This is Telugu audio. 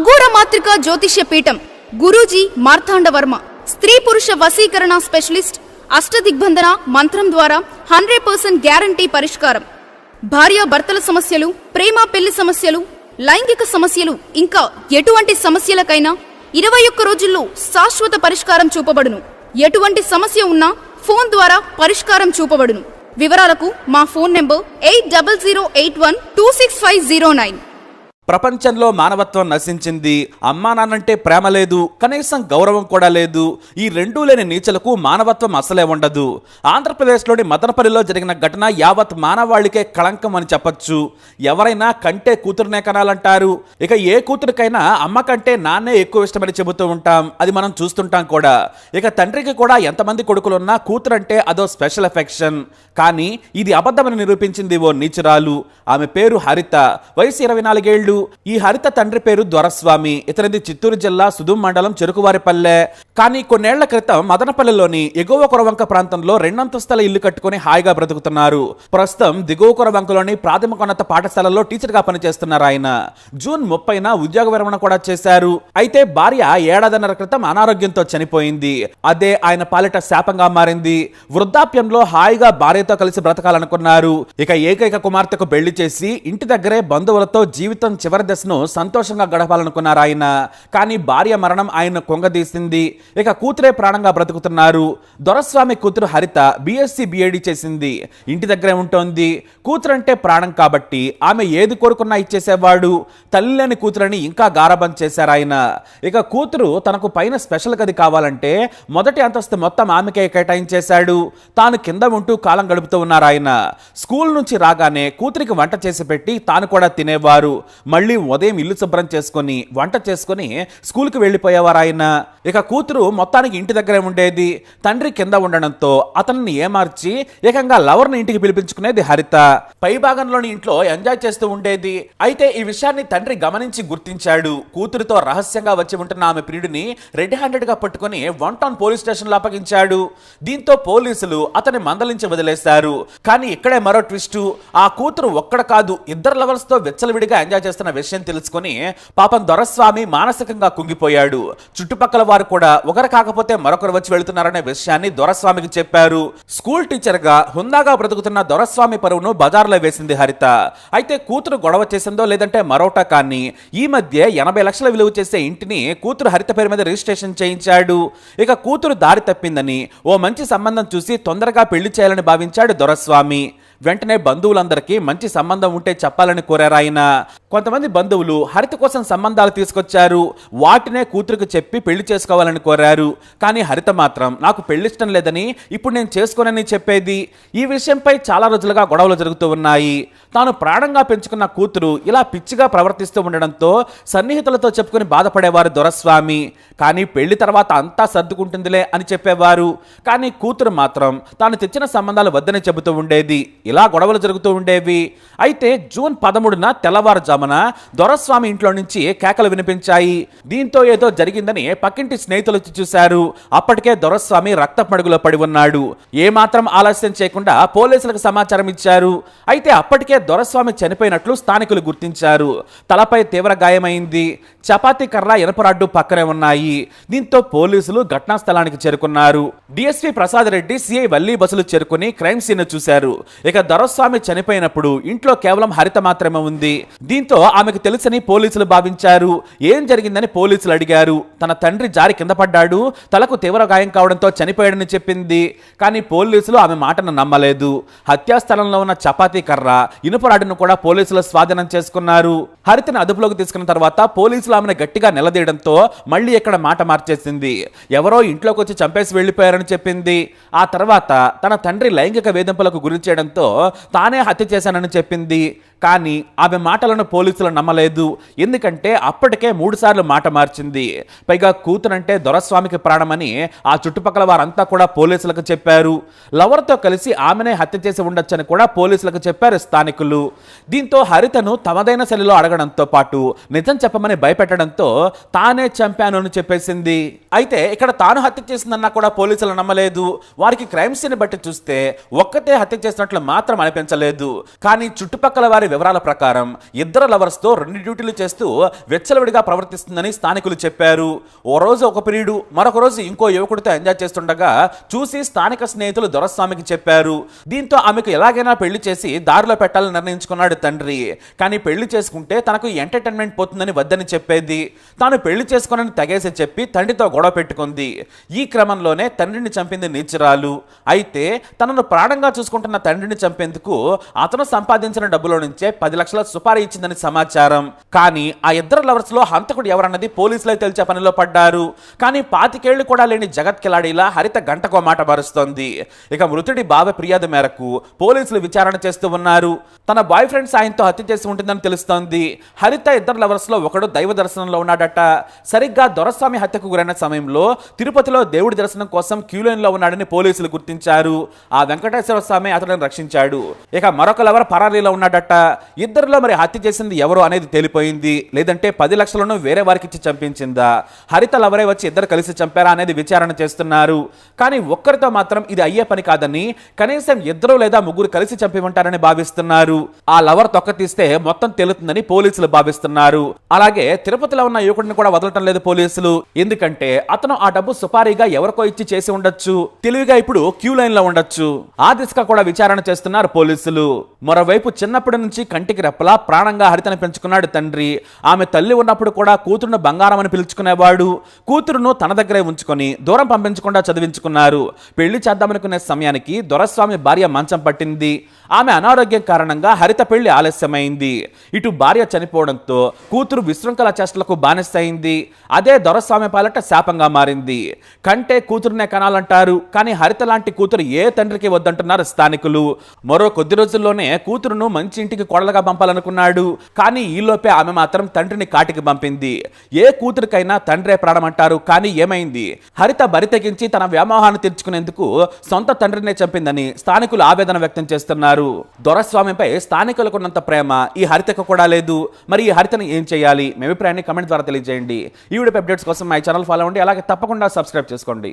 అఘోర మాతృక జ్యోతిష్య పీఠం గురూజీ మార్తాండవర్మ స్త్రీ పురుష వశీకరణ స్పెషలిస్ట్ అష్టదిగ్బంధన మంత్రం ద్వారా హండ్రెడ్ పర్సెంట్ గ్యారంటీ పరిష్కారం. భార్యాభర్తల సమస్యలు ప్రేమ పెళ్ళి సమస్యలు లైంగిక సమస్యలు ఇంకా ఎటువంటి సమస్యలకైనా ఇరవై ఒక్క రోజుల్లో శాశ్వత పరిష్కారం చూపబడును. ఎటువంటి సమస్య ఉన్నా ఫోన్ ద్వారా పరిష్కారం చూపబడును. వివరాలకు మా phone number eight double zero eight one two six five zero nine. ప్రపంచంలో మానవత్వం నశించింది. అమ్మా నాన్నంటే ప్రేమ లేదు కనీసం గౌరవం కూడా లేదు. ఈ రెండూ లేని నీచలకు మానవత్వం అసలే ఉండదు. ఆంధ్రప్రదేశ్లోని మదనపల్లిలో జరిగిన ఘటన యావత్ మానవాళికే కళంకం అని చెప్పొచ్చు. ఎవరైనా కంటే కూతురునే కనాలంటారు. ఇక ఏ కూతురికైనా అమ్మ కంటే నాన్నే ఎక్కువ ఇష్టమని చెబుతూ ఉంటాం. అది మనం చూస్తుంటాం కూడా. ఇక తండ్రికి కూడా ఎంతమంది కొడుకులున్నా కూతురంటే అదో స్పెషల్ ఎఫెక్షన్. కానీ ఇది అబద్ధమని నిరూపించింది ఓ నీచురాలు. ఆమె పేరు హరిత. వయసు ఇరవై నాలుగేళ్ళు ఈ హరిత తండ్రి పేరు దొరస్వామి ఇతనిది చిత్తూరు జిల్లా సుదుం మండలం చెరుకువారిపల్లె. కానీ కొన్నేళ్ళ క్రితం మదనపల్లెలోని ఎగువ కొరవంక ప్రాంతంలో రెండంతస్తుల ఇల్లు కట్టుకుని హాయిగా బ్రతుకుతున్నారు. ప్రస్తుతం దిగువ కొరవంకలోని ప్రాథమికోన్నత పాఠశాలలో టీచర్గా పనిచేస్తున్నారు ఆయన. జూన్ ముప్పైన ఉద్యోగ విరమణ కూడా చేశారు. అయితే భార్య ఏడాదిన్నర క్రితం అనారోగ్యంతో చనిపోయింది. అదే ఆయన పాలిట శాపంగా మారింది. వృద్ధాప్యంలో హాయిగా భార్యతో కలిసి బ్రతకాలనుకున్నారు. ఇక ఏకైక కుమార్తెకు పెళ్ళి చేసి ఇంటి దగ్గరే బంధువులతో జీవితం చివరి దశను సంతోషంగా గడపాలనుకున్నారు ఆయన. కానీ భార్య మరణం ఆయన కొంగదీసింది. ఇక కూతురే ప్రాణంగా బ్రతుకుతున్నారు. దొరస్వామి కూతురు హరిత బీఎస్సీ బీఏడీ చేసింది. ఇంటి దగ్గరే ఉంటోంది. కూతురంటే ప్రాణం కాబట్టి ఆమె ఏది కోరుకున్నా ఇచ్చేసేవాడు. తల్లి లేని కూతురని ఇంకా గారాబం చేశారు ఆయన. ఇక కూతురు తనకు పైన స్పెషల్ గది కావాలంటే మొదటి అంతస్తు మొత్తం ఆమెకే కేటాయించేశాడు. తాను కింద ఉంటూ కాలం గడుపుతూ ఉన్నారు ఆయన. స్కూల్ నుంచి రాగానే కూతురికి వంట చేసి పెట్టి తాను కూడా తినేవారు. మళ్ళీ ఉదయం ఇల్లు శుభ్రం చేసుకొని వంట చేసుకొని స్కూల్కి వెళ్ళిపోయేవారు ఆయన. ఇక కూతురు మొత్తానికి ఇంటి దగ్గరే ఉండేది. తండ్రి కింద ఉండడంతో అతన్ని ఏమార్చి ఏకంగా లవర్ని ఇంటికి పిలిపించుకునేది హరిత. పై భాగంలోని ఇంట్లో ఎంజాయ్ చేస్తూ ఉండేది. అయితే ఈ విషయాన్ని తండ్రి గమనించి గుర్తించాడు. కూతురుతో రహస్యంగా వచ్చి ఉంటున్న ఆమె ప్రియుడిని రెడ్ హ్యాండెడ్గా పట్టుకుని వన్ టౌన్ పోలీస్ స్టేషన్లో అప్పగించాడు. దీంతో పోలీసులు అతన్ని మందలించి వదిలేశారు. కానీ ఇక్కడే మరో ట్విస్ట్. ఆ కూతురు ఒక్కడ కాదు ఇద్దరు లవర్స్తో విచ్చలవిడిగా ఎంజాయ్ చేస్తున్న విషయం తెలుసుకొని పాపం దొరస్వామి మానసికంగా కుంగిపోయాడు. చుట్టుపక్కల వారు కూడా ఒకరు కాకపోతే మరొకరు వచ్చి వెళుతున్నారనే విషయాన్ని దొరస్వామికి చెప్పారు. స్కూల్ టీచర్గా హుందాగా బ్రతుకుతున్న దొరస్వామి పరువును బజార్లో వేసింది హరిత. అయితే కూతురు గొడవ చేసిందో లేదంటే మరోటా కానీ ఈ మధ్య ఎనభై లక్షల విలువ చేసే ఇంటిని కూతురు హరిత పేరు మీద రిజిస్ట్రేషన్ చేయించాడు. ఇక కూతురు దారి తప్పిందని ఓ మంచి సంబంధం చూసి తొందరగా పెళ్ళి చేయాలని భావించాడు దొరస్వామి. వెంటనే బంధువులందరికీ మంచి సంబంధం ఉంటే చెప్పాలని కోరారు ఆయన. కొంతమంది బంధువులు హరిత కోసం సంబంధాలు తీసుకొచ్చారు. వాటినే కూతురికి చెప్పి పెళ్ళి చేసుకోవాలని కోరారు. కానీ హరిత మాత్రం నాకు పెళ్ళిష్టం లేదని ఇప్పుడు నేను చేసుకోనని చెప్పేది. ఈ విషయంపై చాలా రోజులుగా గొడవలు జరుగుతూ ఉన్నాయి. తాను ప్రాణంగా పెంచుకున్న కూతురు ఇలా పిచ్చిగా ప్రవర్తిస్తూ ఉండడంతో సన్నిహితులతో చెప్పుకుని బాధపడేవారు దొరస్వామి. కానీ పెళ్ళి తర్వాత అంతా సర్దుకుంటుందిలే అని చెప్పేవారు. కానీ కూతురు మాత్రం తాను తెచ్చిన సంబంధాలు వద్దని చెబుతూ ఉండేది. ఇలా గొడవలు జరుగుతూ ఉండేవి. అయితే జూన్ పదమూడున తెల్లవారుజామున దొరస్వామి ఇంట్లో నుంచి కేకలు వినిపించాయి. దీంతో ఏదో జరిగిందని పక్కింటి స్నేహితులు వచ్చి చూశారు. అప్పటికే దొరస్వామి రక్త మడుగులో పడి ఉన్నాడు. ఏమాత్రం ఆలస్యం చేయకుండా పోలీసులకు సమాచారం ఇచ్చారు. అయితే అప్పటికే దొరస్వామి చనిపోయినట్లు స్థానికులు గుర్తించారు. తలపై తీవ్ర గాయమైంది. చపాతీ కర్ర ఇనపరాడ్డు పక్కనే ఉన్నాయి. దీంతో పోలీసులు ఘటనా స్థలానికి చేరుకున్నారు. డిఎస్పీ ప్రసాద్ రెడ్డి సిఐ వల్లి బస్సులు చేరుకుని క్రైమ్ సీన్ చూశారు. ఇక దొరస్వామి చనిపోయినప్పుడు ఇంట్లో కేవలం హరిత మాత్రమే ఉంది. దీంతో ఆమెకు తెలుసని పోలీసులు భావించారు. ఏం జరిగిందని పోలీసులు అడిగారు. తన తండ్రి జారి కింద పడ్డాడు. తలకు తీవ్ర గాయం కావడంతో చనిపోయాడని చెప్పింది. కానీ పోలీసులు ఆమె మాటను నమ్మలేదు. హత్యా స్థలంలో ఉన్న చపాతీ కర్ర ఇనుపరాడును కూడా పోలీసులు స్వాధీనం చేసుకున్నారు. హరితను అదుపులోకి తీసుకున్న తర్వాత పోలీసులు ఆమెను గట్టిగా నిలదీయడంతో మళ్ళీ ఇక్కడ మాట మార్చేసింది. ఎవరో ఇంట్లోకి వచ్చి చంపేసి వెళ్ళిపోయారని చెప్పింది. ఆ తర్వాత తన తండ్రి లైంగిక వేధింపులకు గురి చేయడంతో తానే హత్య చేశానని చెప్పింది. కానీ ఆమె మాటలను పోలీసులు నమ్మలేదు. ఎందుకంటే అప్పటికే మూడుసార్లు మాట మార్చింది. పైగా కూతురంటే దొరస్వామికి ప్రాణమని ఆ చుట్టుపక్కల వారంతా కూడా పోలీసులకు చెప్పారు. లవర్తో కలిసి ఆమెనే హత్య చేసి ఉండొచ్చని కూడా పోలీసులకు చెప్పారు స్థానికులు. దీంతో హరితను తమదైన శైలిలో అడగడంతో పాటు నిజం చెప్పమని భయపెట్టడంతో తానే చంపాను అని చెప్పేసింది. అయితే ఇక్కడ తాను హత్య చేసిందన్నా కూడా పోలీసులు నమ్మలేదు. వారికి క్రైమ్ సీన్ బట్టి చూస్తే ఒక్కతే హత్య చేసినట్లు మాత్రం అనిపించలేదు. కానీ చుట్టుపక్కల వారి వివరాల ప్రకారం ఇద్దరు లవర్స్తో రెండు డ్యూటీలు చేస్తూ వెచ్చలవిడిగా ప్రవర్తిస్తుందని స్థానికులు చెప్పారు. ఓ రోజు ఒక పీరియడు మరొక రోజు ఇంకో యువకుడితో ఎంజాయ్ చేస్తుండగా చూసి స్థానిక స్నేహితులు దొరస్వామికి చెప్పారు. దీంతో ఆమెకు ఎలాగైనా పెళ్ళి చేసి దారిలో పెట్టాలని నిర్ణయించుకున్నాడు తండ్రి. కానీ పెళ్ళి చేసుకుంటే తనకు ఎంటర్టైన్మెంట్ పోతుందని వద్దని చెప్పేది. తాను పెళ్ళి చేసుకోనని తెగేసి చెప్పి తండ్రితో గొడవ పెట్టుకుంది. ఈ క్రమంలోనే తండ్రిని చంపింది నీచురాలు. అయితే తనను ప్రాణంగా చూసుకుంటున్న తండ్రిని చంపేందుకు అతను సంపాదించిన డబ్బులో నుంచే పది లక్షల సుపారీ ఇచ్చిందని సమాచారం. కానీ ఆ ఇద్దరు లవర్స్లో హంతకుడు ఎవరన్నది పోలీసులే తెలిసే పనిలో పడ్డారు. కానీ పాతికేళ్ళు కూడా లేని జగత్ కిలాడీలా హరిత గంటకో మాట మారుస్తోంది. ఇక మృతుడి బావ ఫిర్యాదు మేరకు పోలీసులు విచారణ చేస్తూ ఉన్నారు. తన బాయ్ ఫ్రెండ్ సాయంతో హత్య చేసి ఉంటుందని తెలుస్తోంది. హరిత ఇద్దరు లవర్స్లో ఒకడు దైవ దర్శనంలో ఉన్నాడట. సరిగ్గా దొరస్వామి హత్యకు గురైన సమయంలో తిరుపతిలో దేవుడి దర్శనం కోసం క్యూలైన్లో ఉన్నాడని పోలీసులు గుర్తించారు. ఆ వెంకటేశ్వర స్వామి అతడిని రక్షించాడు ఇక మరొక లవర్ పరారీలో ఉన్నాడట. ఇద్దరిలో మరి హత్య చేసింది ఎవరు అనేది తేలిపోయింది. లేదంటే పది లక్షలను వేరే వారికి ఇచ్చి చంపించిందా? హరిత లవరే వచ్చి ఇద్దరు కలిసి చంపారా అనేది విచారణ చేస్తున్నారు. కానీ ఒక్కరితో మాత్రం ఇది అయ్యే పని కాదని కనీసం ఇద్దరు లేదా ముగ్గురు కలిసి చంపి ఉంటారని భావిస్తున్నారు. ఆ లవర్ తొక్క తీస్తే మొత్తం తెలుతుందని పోలీసులు భావిస్తున్నారు. అలాగే తిరుపతిలో ఉన్న యువకుడిని కూడా వదలటం లేదు పోలీసులు. ఎందుకంటే అతను ఆ డబ్బు సుపారీగా ఎవరికో ఇచ్చి చేసి ఉండొచ్చు. తెలివిగా ఇప్పుడు క్యూ లైన్లో ఉండొచ్చు. ఆ దిశగా కూడా విచారణ చేస్తున్నారు పోలీసులు. మరోవైపు చిన్నప్పటి నుంచి కంటికి రెప్పలా ప్రాణంగా హరితను పెంచుకున్నాడు తండ్రి. ఆమె తల్లి ఉన్నప్పుడు కూడా కూతురును బంగారం అని పిలుచుకునేవాడు. కూతురును తన దగ్గరే ఉంచుకొని దూరం పంపించకుండా చదివించుకున్నారు. పెళ్ళి చేద్దామనుకునే సమయానికి దొరస్వామి భార్య మంచం పట్టింది. ఆమె అనారోగ్యం కారణంగా హరిత పెళ్ళి ఆలస్యమైంది. ఇటు భార్య చనిపోవడంతో కూతురు విశృంఖల చేష్టలకు బానిసైంది. అదే దొరస్వామి పాలట శాపంగా మారింది. కంటే కూతురునే కనాలంటారు. కానీ హరిత లాంటి కూతురు ఏ తండ్రికి వద్దంటున్నారు స్థానికులు. మరో కొద్ది రోజుల్లోనే కూతురును మంచి ఇంటికి కొడలుగా పంపాలనుకున్నాడు. కానీ ఈలోపే ఆమె మాత్రం తండ్రిని కాటికి పంపింది. ఏ కూతురికైనా తండ్రే ప్రాణమంటారు కానీ ఏమైంది? హరిత బరి తెగించి తన వ్యామోహాన్ని తీర్చుకునేందుకు సొంత తండ్రినే చంపిందని స్థానికులు ఆవేదన వ్యక్తం చేస్తున్నారు. దొరస్వామిపై స్థానికులకున్నంత ప్రేమ ఈ హరితకు కూడా లేదు. మరి ఈ హరితను ఏం చేయాలి? మీ అభిప్రాయాన్ని కమెంట్ ద్వారా తెలియజేయండి. ఈ వీడియో అప్డేట్స్ కోసం మై ఛానల్ ఫాలో అవ్వండి. అలాగే తప్పకుండా సబ్స్క్రైబ్ చేసుకోండి.